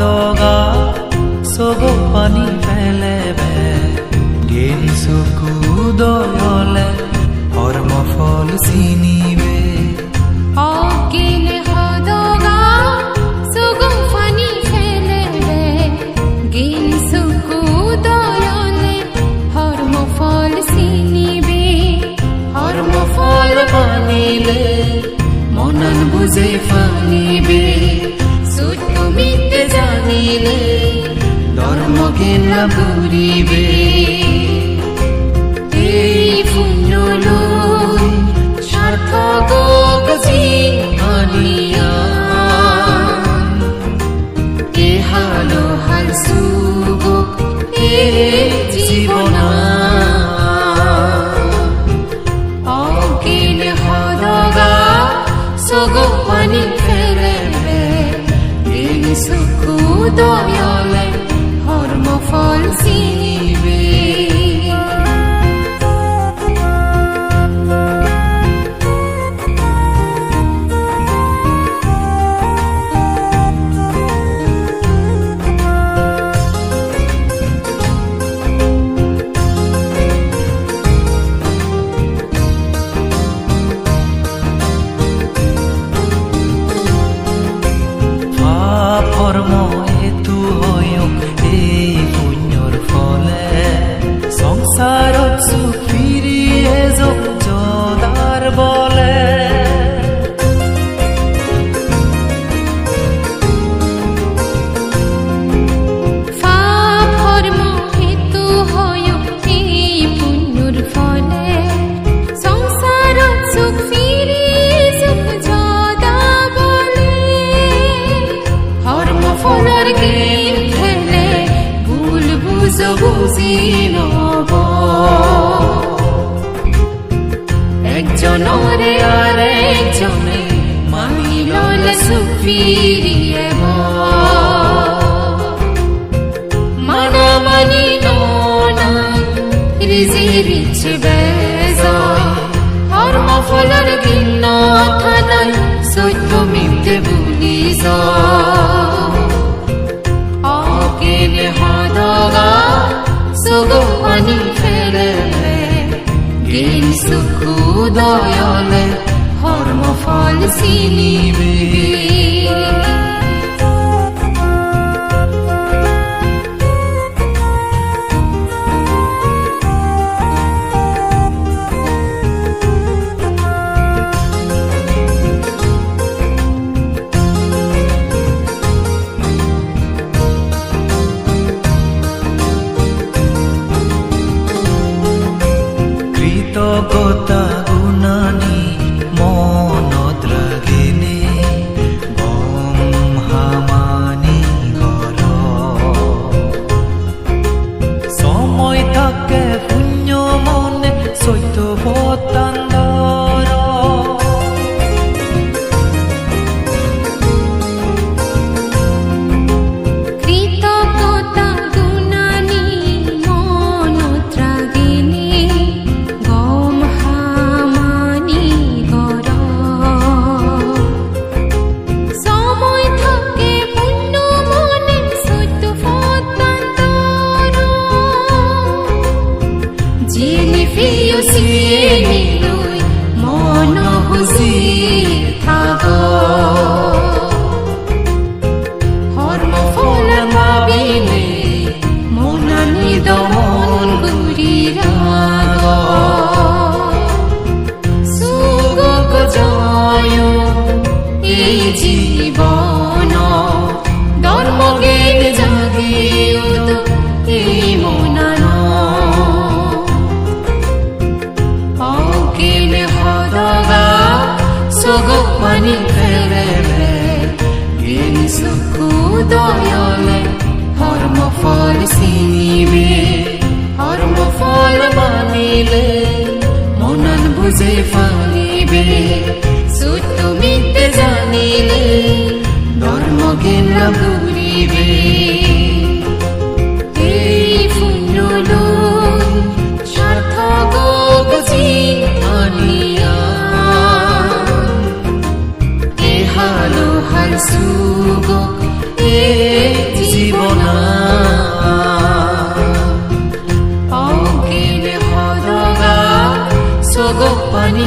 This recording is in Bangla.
হদগা চব পানী পেলেবে জ্ঞান চকু দয়লে কৰ্মফল চিনিবে। ঘূৰিবে এই পুণ্যলৈ সাৰ্থক গজি আনিয়া এহালো হাল সুগো এ জীবনা। অজ্ঞান হদগা সুগো পানি ফেলেবে জ্ঞান সুকু দয়লে হর্ম ফল বুঝ বুঝি নব একজনরে আর একজনে মানিল সুখ ফিরিয়ে মানামানি ননা রিজি রিচ বেজয় কর্ম ফলর ভিন্ন থানায় সত্য মিথ্যে ভুলি অজ্ঞান পানি ফেলে জ্ঞান সুখু দয়লে কৃতজ্ঞতা গুণানি মনত লাগেনে গম হামানি ঘৰ সময় থাকে শূন্য মনে চৈত্য see পানি ফেলেবে জ্ঞান সুখু দয়লে কর্ম ফল চিনিবে কর্ম ফল মানিলে মনন বুঝে ফানিবে সুগো এ জীবনা। অঙ্কিনে হদগা সুগো পানি